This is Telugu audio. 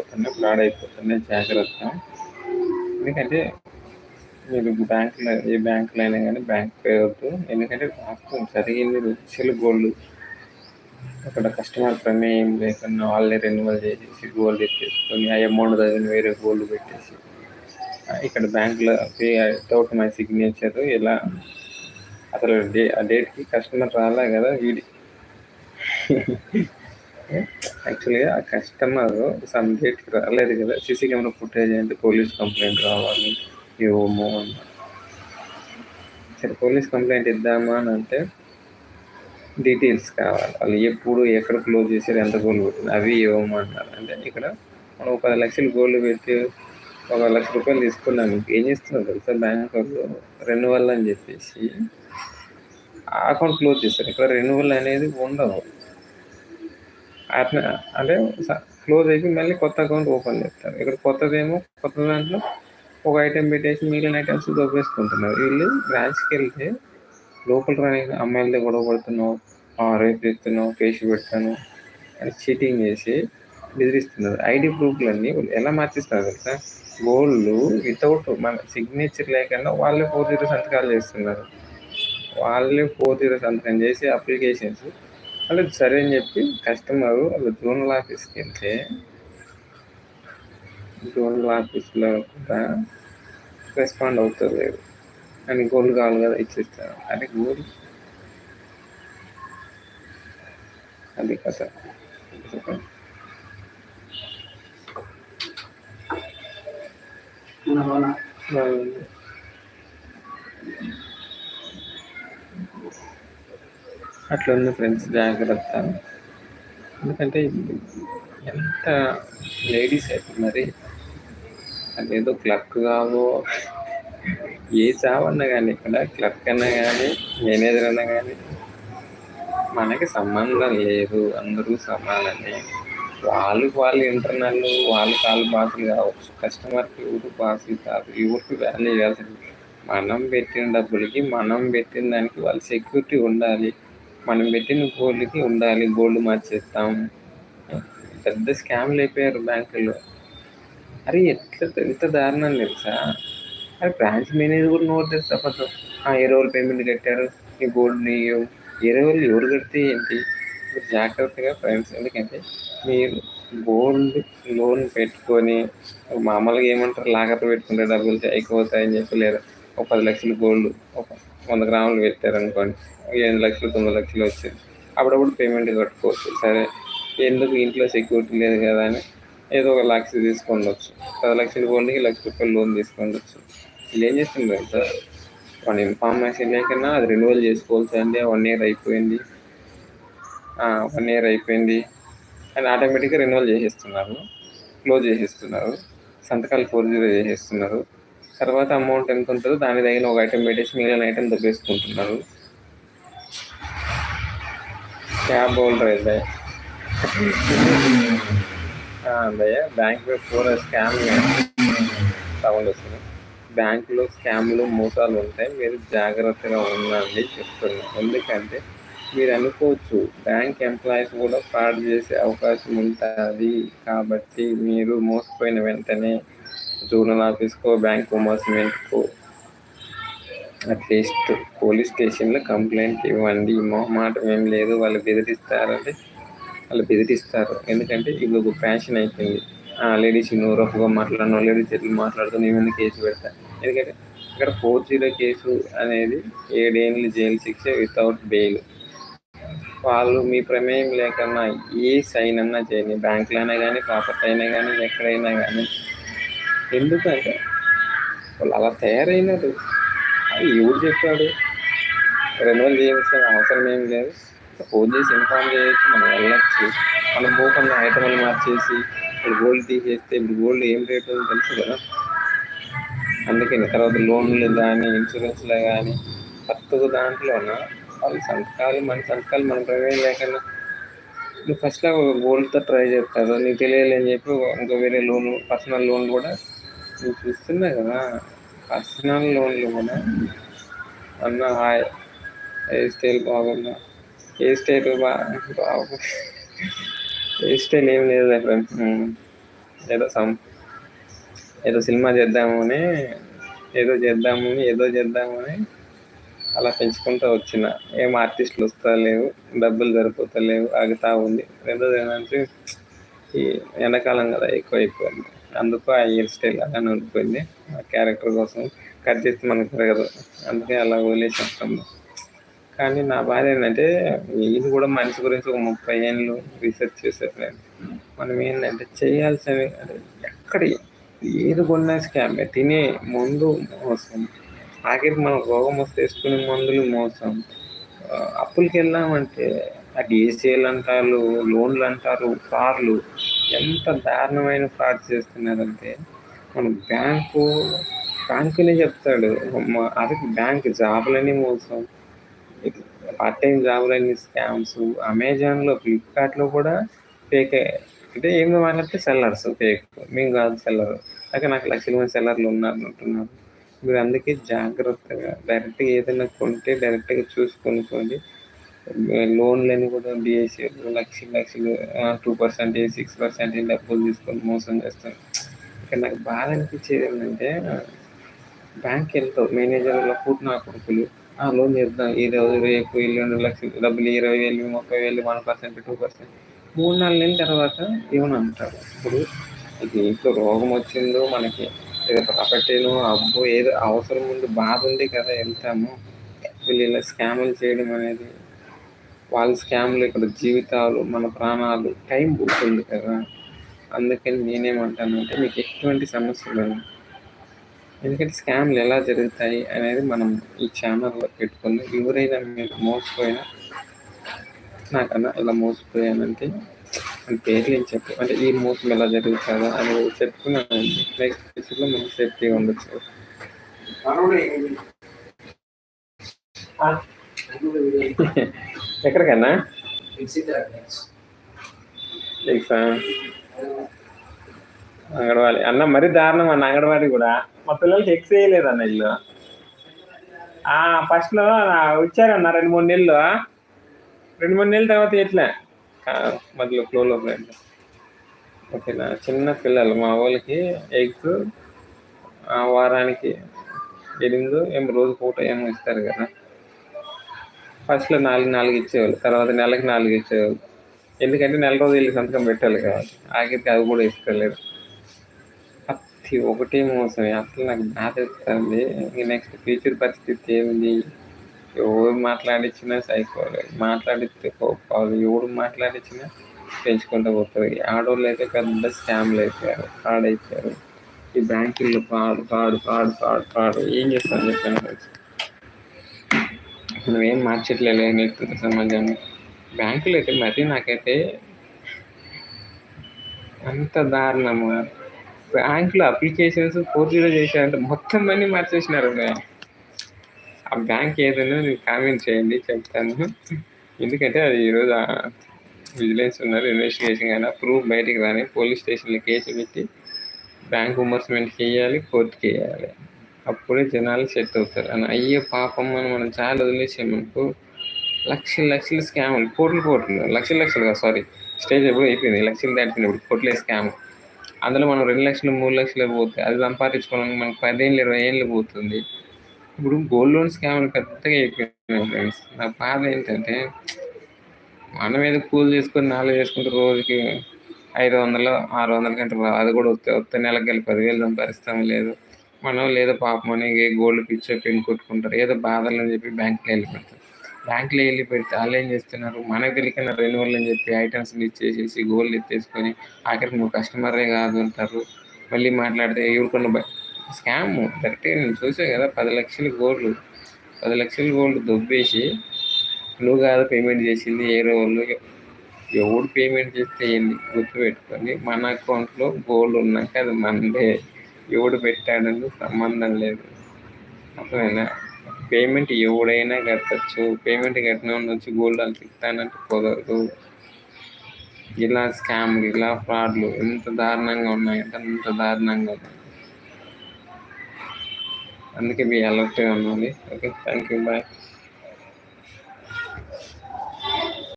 అయిపోతున్నాయి ఫ్రాడ్ అయిపోతున్నాయి జాగ్రత్త. ఎందుకంటే మీరు బ్యాంకులో ఏ బ్యాంకులో అయినా కానీ బ్యాంక్ పేరొద్దు. ఎందుకంటే వాస్తవం జరిగింది లక్షలు గోల్డ్. అక్కడ కస్టమర్ ప్రమేయం లేకుండా వాళ్ళే రెన్యువల్ చేసేసి గోల్డ్ ఎత్తేసుకొని ఆ అమౌంట్ దగ్గర వేరే గోల్డ్ పెట్టేసి ఇక్కడ బ్యాంకులో పే వితౌట్ మై సిగ్నేచర్ ఇలా అసలు డే ఆ డేట్కి కస్టమర్ రాలే కదా వీడి. యాక్చువల్గా ఆ కస్టమర్ సమ్ డేట్కి రాలేదు కదా. సీసీ కెమెరా ఫుటేజ్ అంటే పోలీస్ కంప్లైంట్ రావాలి. ఇవ్వము అన్న. సరే పోలీస్ కంప్లైంట్ ఇద్దామా అని అంటే డీటెయిల్స్ కావాలి. వాళ్ళు ఎప్పుడు ఎక్కడ క్లోజ్ చేశారు ఎంత గోల్డ్ పెట్టింది అవి ఇవ్వమన్నారు అంటే ఇక్కడ మనం పది లక్షలు గోల్డ్ పెట్టి ఒక లక్ష రూపాయలు తీసుకున్నాం. ఏం చేస్తున్నారు తెలుసా? బ్యాంక్ రెన్యువల్ అని చెప్పేసి అకౌంట్ క్లోజ్ చేస్తారు ఇక్కడ రెన్యువల్ అనేది ఉండదు అట్లా అంటే క్లోజ్ అయిపోయి మళ్ళీ కొత్త అకౌంట్ ఓపెన్ చేస్తారు. ఇక్కడ కొత్తదేమో కొత్త దాంట్లో ఒక ఐటెం పెట్టేసి మిగిలిన ఐటమ్స్ దొబ్బేసుకుంటున్నారు. వీళ్ళు బ్రాంచ్కి వెళ్తే లోపల రాని అమ్మాయిలతో గొడవ పడుతున్నావు రేపు చేస్తున్నావు కేసు పెడతాను అని చీటింగ్ చేసి బెదిరిస్తున్నారు. ఐడి ప్రూఫ్లన్నీ ఎలా మార్చిస్తున్నారు తెలుసా? గోల్డ్ వితౌట్ మన సిగ్నేచర్ లేకుండా వాళ్ళే ఫోర్ జీరో సంతకాలు చేస్తున్నారు. వాళ్ళే ఫోర్ జీరో సంతకం చేసి అప్లికేషన్స్ వాళ్ళు సరే అని చెప్పి కస్టమర్ వాళ్ళు జోనల్ ఆఫీస్కి వెళ్తే జోనల్ ఆఫీస్లో కూడా రెస్పాండ్ అవుతుంది అని గోల్డ్ కావాలి కదా ఇచ్చేస్తారు. అది గోల్డ్? అది కథ. అట్లా ఉంది ఫ్రెండ్స్ జాగ్రత్త. ఎందుకంటే ఎంత లేడీస్ అయితే మరి అదేదో క్లర్క్ కావో ఏ చావన్నా కానీ ఇక్కడ క్లర్క్ అన్నా కానీ మేనేజర్ అన్నా కానీ మనకి సంబంధం లేదు అందరూ సమానమే. వాళ్ళు వాళ్ళు ఇంటర్నల్ వాళ్ళు కాళ్ళు బాసులు కావచ్చు. కస్టమర్కి ఎవరు బాసులు కాదు ఎవరికి వాల్యూ చేయాల్సింది మనం పెట్టిన డబ్బులకి మనం పెట్టిన దానికి వాళ్ళ సెక్యూరిటీ ఉండాలి. మనం పెట్టిన గోల్డ్కి ఉండాలి గోల్డ్ మార్చేస్తాం. పెద్ద స్కామ్లు అయిపోయారు బ్యాంకుల్లో అరే ఎట్లా ఎంత దారుణం తెలుసా? అరే బ్రాంచ్ మేనేజర్ కూడా నోట్ తెస్తే అబద్ధం. ఏ రోజులు పేమెంట్ కట్టారు? ఈ గోల్డ్ని ఏ రోజులు ఎవరు కడితే ఏంటి? జాగ్రత్తగా ఫ్రెండ్స్ ఎందుకంటే మీరు గోల్డ్ లోన్ పెట్టుకొని మామూలుగా ఏమంటారు లాకర్ పెట్టుకుంటే డబ్బులు అయిపోతాయని చెప్పి లేదా ఒక పది లక్షలు గోల్డ్ ఒక వంద గ్రాములు పెట్టారనుకోండి ఎనిమిది లక్షలు తొమ్మిది లక్షలు వచ్చింది అప్పుడప్పుడు పేమెంట్ కట్టుకోవచ్చు. సరే ఎందుకు ఇంట్లో సెక్యూరిటీ లేదు కదా అని ఏదో ఒక లక్ష తీసుకుండొచ్చు పది లక్షలు గోల్డ్కి లక్ష రూపాయలు లోన్ తీసుకుండొచ్చు వీళ్ళు ఏం చేస్తున్నారు సార్ వన్ ఇన్ఫార్మేషన్ లేకన్నా అది రెన్యువల్ చేసుకోవాల్సింది వన్ ఇయర్ అయిపోయింది. వన్ ఇయర్ అయిపోయింది. అని ఆటోమేటిక్గా రెన్యువల్ చేసేస్తున్నారు. క్లోజ్ చేసేస్తున్నారు. సంతకాలు ఫోర్ జీరో చేసేస్తున్నారు. తర్వాత అమౌంట్ ఎంత ఉంటుందో దాని తగిన ఒక ఐటెం పెట్టేసి మిగిలిన ఐటెం దొబ్బేసుకుంటున్నారు. క్యాబ్ హోల్డర్ అయితే భయ్య బ్యాంక్లో ఫోర్ స్కామ్ సౌండ్ వస్తుంది. బ్యాంకులో స్కామ్లు మోసాలు ఉంటాయి. మీరు జాగ్రత్తగా ఉండండి చెప్తున్నాను ఎందుకంటే మీరు అనుకోవచ్చు బ్యాంక్ ఎంప్లాయీస్ కూడా ఫ్రాడ్ చేసే అవకాశం ఉంటుంది. కాబట్టి మీరు మోసపోయిన వెంటనే జోనల్ ఆఫీస్కో బ్యాంక్ ఉమాస్మెంట్కో అట్లీస్ట్ పోలీస్ స్టేషన్లో కంప్లైంట్ ఇవ్వండి. మొహమాటం ఏం లేదు. వాళ్ళు బెదిరిస్తారంటే వాళ్ళు బెదిరిస్తారు. ఎందుకంటే ఇప్పుడు ఒక ఫ్యాషన్ అయిపోయింది లేడీస్ నువ్వు రఫ్గా మాట్లాడిన లేడీస్ ఎట్లా మాట్లాడుతూ నేను మీద కేసు పెడతా? ఎందుకంటే ఇక్కడ ఫోర్ జీరో కేసు అనేది ఏడేళ్ళు జైలు శిక్ష వితౌట్ బెయిల్ వాళ్ళు మీ ప్రమేయం లేకుండా ఏ సైన్ అన్నా చేయండి. బ్యాంకులైనా అయినా కానీ ప్రాపర్టీ అయినా కానీ ఎక్కడైనా కానీ ఎందుకంటే వాళ్ళు అలా తయారైనారు. అది ఎవరు చెప్పాడు? రెన్యువల్ చేయాల్సిన అవసరం ఏం లేదు. ఫోన్ చేసి ఇన్ఫార్మ్ చేయొచ్చు మనం వెళ్ళచ్చు. మనం పోకుండా ఐటమ్లు మార్చేసి ఇప్పుడు గోల్డ్ తీసేస్తే ఇప్పుడు గోల్డ్ ఏం రేటు తెలుసు కదా? అందుకని తర్వాత లోన్లు కానీ ఇన్సూరెన్స్లో కానీ ప్రతి దాంట్లోన వాళ్ళు సంతకాలు మన సంతకాలు మన ప్రమేయం లేకుండా నువ్వు ఫస్ట్లో గోల్డ్తో ట్రై చేస్తారు నీకు తెలియాలని చెప్పి ఇంకా వేరే లోన్ పర్సనల్ లోన్ కూడా నువ్వు చూస్తున్నా కదా పర్సనల్ లోన్లు కూడా అన్న హాయ్. హెయిర్ స్టైల్ బాగుందా హెయిర్ స్టైల్ బాగు హెయిర్ స్టైల్ ఏం లేదు ఏదో సం ఏదో సినిమా చేద్దామని ఏదో చేద్దామని ఏదో చేద్దామని అలా పెంచుకుంటూ వచ్చిన. ఏం ఆర్టిస్టులు వస్తలేవు డబ్బులు సరిపోతలేవు ఆగుతా ఉంది. రెండోది ఏంటంటే ఈ ఎండాకాలం కదా ఎక్కువ అయిపోయింది అందుకు ఆ హెయిర్ స్టైల్ అలా ఉండిపోయింది. ఆ క్యారెక్టర్ కోసం కట్ చేస్తే మనకు తిరగదు అందుకే అలా వదిలేసేస్తాము కానీ నా బాధ ఏంటంటే ఇది కూడా మనిషి గురించి ఒక ముప్పై ఏళ్ళు రీసెర్చ్ చేశారు మనం ఏంటంటే చేయాల్సినవి అంటే ఎక్కడ ఏది కొన్నా స్కామే తినే ముందు మోసం. ఆఖరికి మనం రోగం వస్తే వేసుకునే మందులు మోసం. అప్పులకి వెళ్ళామంటే అది ఏసీఎల్ అంటారు లోన్లు అంటారు కార్లు. ఎంత దారుణమైన ఫ్రాడ్ చేస్తున్నారంటే మన బ్యాంకు బ్యాంకునే చెప్తాడు. అది బ్యాంక్ జాబులని మోసం. పార్ట్ టైం జాబులని స్కామ్స్ అమెజాన్లో ఫ్లిప్కార్ట్లో కూడా ఫేక్ అంటే ఏమి మాట్లాడితే సెల్లర్స్ ఫేక్ మేము కాదు సెల్లర్ అయితే నాకు లక్షల మంది సెల్లర్లు ఉన్నారు అంటున్నారు మీరు అందుకే జాగ్రత్తగా డైరెక్ట్గా ఏదైనా కొంటే డైరెక్ట్గా చూసి కొనుక్కోండి. లోన్లని కూడా డిఎస్సి లక్షలు లక్షలు టూ పర్సెంటేజ్ సిక్స్ పర్సెంటేజ్ డబ్బులు తీసుకొని మోసం చేస్తారు. ఇక్కడ నాకు బాధ అనిపించేది ఏంటంటే బ్యాంక్కి వెళ్తావు మేనేజర్ల పూట నా కొడుకులు లోన్ చేద్దాం ఈ రోజు రేపు ఎల్లుండి లక్షలు డబ్బులు ఇరవై వేలు ముప్పై వేలు వన్ పర్సెంట్ టూ పర్సెంట్ మూడు నాలుగు నెలల తర్వాత ఏమని అంటారు? ఇప్పుడు ఇది ఇంట్లో రోగం వచ్చిందో మనకి ఏదో ప్రాపర్టీను అబ్బో ఏదో అవసరం ఉంది బాధ ఉంది కదా వెళ్తాము. వీళ్ళు ఇలా స్కాములు చేయడం అనేది వాళ్ళ స్కామ్లు ఇక్కడ జీవితాలు మన ప్రాణాలు టైం పోతుంది కదా. అందుకని నేనేమంటానంటే మీకు ఎటువంటి సమస్యలు ఎందుకంటే స్కామ్లు ఎలా జరుగుతాయి అనేది మనం ఈ ఛానల్లో పెట్టుకుందాం ఎవరైనా మీరు మోసపోయినా నాకన్నా ఇలా మోసపోయానంటే అని పేర్లు ఏం చెప్పు అంటే ఈ మోసం ఎలా జరుగుతుందా అని చెప్పుకున్నాను నెక్స్ట్ ఫ్యూచర్లో మనం సేఫ్టీగా ఉండొచ్చు ఎక్కడికన్నా? అంగన్వాడి. అన్న మరీ దారుణం అన్న అంగన్వాడి కూడా. మా పిల్లలకి ఎక్స్ వేయలేదు అన్న ఇల్లు. ఫస్ట్లో వచ్చారన్న రెండు మూడు నెలలు. రెండు మూడు నెలల తర్వాత ఎట్లా మధ్యలో ఫ్లోలో ఓకేనా? చిన్న పిల్లలు. మా వాళ్ళకి ఎగ్స్ వారానికి ఎనిమిది ఏమో రోజు పూట ఏమో ఇస్తారు కదా. ఫస్ట్లో నాలుగు నాలుగు ఇచ్చేవాళ్ళు తర్వాత నెలకి నాలుగు ఇచ్చేవాళ్ళు. ఎందుకంటే నెల రోజులు వెళ్ళి సంతకం పెట్టాలి కాబట్టి ఆఖరికి అది కూడా ఇస్తలేదు ప్రతి ఒకటే మోసమే అసలు నాకు బాధ ఇస్తుంది నెక్స్ట్ ఫ్యూచర్ పరిస్థితి ఏమిటి ఎవరు మాట్లాడించినా సైకోవాలి మాట్లాడితే కోపాలు ఎవరు మాట్లాడించినా పెంచుకుంటూ పోతుంది ఆడవాళ్ళు అయితే పెద్ద స్కామ్లు అయిపోయారు ఫ్రాడ్ అయిపోయారు. ఈ బ్యాంకుల్లో పాడు పాడు పాడు పాడు పాడు. ఏం చేస్తాను చెప్పాను నువ్వేం మార్చట్లేదు నేర్పుతుంది సమాజాన్ని బ్యాంకులు అయితే మరీ నాకైతే అంత దారుణము. బ్యాంకులో అప్లికేషన్స్ ఫోర్ జీరో చేశారంటే మొత్తం మంది మార్చేసినారు ఆ బ్యాంక్ ఏదైనా నేను కామెంట్ చేయండి చెప్తాను. ఎందుకంటే అది ఈరోజు విజిలెన్స్ ఉన్నారు ఇన్వెస్టిగేషన్ అయినా ప్రూఫ్ బయటికి రాని పోలీస్ స్టేషన్లో కేసు పెట్టి బ్యాంక్ ఉమర్స్మెంట్కి వేయాలి కోర్టుకి వేయాలి అప్పుడే జనాలు సెట్ అవుతారు. అని అయ్యే పాపం అని మనం చాలా వదిలేసామనుకో లక్షలు లక్షలు స్కాములు కోట్లు కోట్లు లక్షలు లక్షలుగా సారీ స్టేజ్ ఎప్పుడు అయిపోయింది. లక్షలు దాటిపోయింది ఇప్పుడు కోట్లే స్కామ్ అందులో మనం రెండు లక్షలు మూడు లక్షలు పోతే అది సంపాదించుకోవడానికి మనకు పదేళ్ళు ఇరవై ఏళ్ళు పోతుంది. ఇప్పుడు గోల్డ్ లోన్ స్కామ్లు పెద్దగా అయిపోయినాయి ఫ్రెండ్స్ నా బాధ ఏంటంటే మనం ఏదో కూల్ చేసుకొని నాలుగు చేసుకుంటే రోజుకి ఐదు వందలు ఆరు వందల గంటలు అది కూడా వస్తే వస్తే నెలకి వెళ్ళి పదివేలు సంపాదిస్తాం లేదు. మనం లేదా పాపం అని గోల్డ్ పిచ్చో పెన్ కొట్టుకుంటారు. ఏదో బాధలు అని చెప్పి బ్యాంకులో వెళ్ళి పెడతారు బ్యాంకులో వెళ్ళి పెడితే వాళ్ళు ఏం చేస్తున్నారు? మనకు తెలియకుండా రెన్యువల్ అని చెప్పి ఐటమ్స్ ఇచ్చేసేసి గోల్డ్ ఎత్తేసుకొని ఆఖరికి నువ్వు కస్టమరే కాదు అంటారు. మళ్ళీ మాట్లాడితే ఎవరికొన్న స్కామ్ కరెక్ట్గా నేను చూసా కదా పది లక్షల గోల్డ్ పది లక్షల గోల్డ్ దొబ్బేసి నువ్వు కాదు పేమెంట్ చేసింది ఏ రోజు ఎవడు పేమెంట్ చేస్తే ఏంది? గుర్తుపెట్టుకొని మన అకౌంట్లో గోల్డ్ ఉన్నాక అది మనదే. ఎవడు పెట్టాడని సంబంధం లేదు. అసలైనా పేమెంట్ ఎవడైనా కట్టచ్చు. పేమెంట్ కట్టిన వచ్చి గోల్డ్ అని ఇస్తానంటే కుదరదు. ఇలా స్కామ్లు ఇలా ఫ్రాడ్లు ఎంత దారుణంగా ఉన్నాయంటే అంత దారుణంగా ఉన్నాయి. అందుకే మీ అలర్ట్గా ఉండాలి ఓకే థ్యాంక్ యూ బాయ్.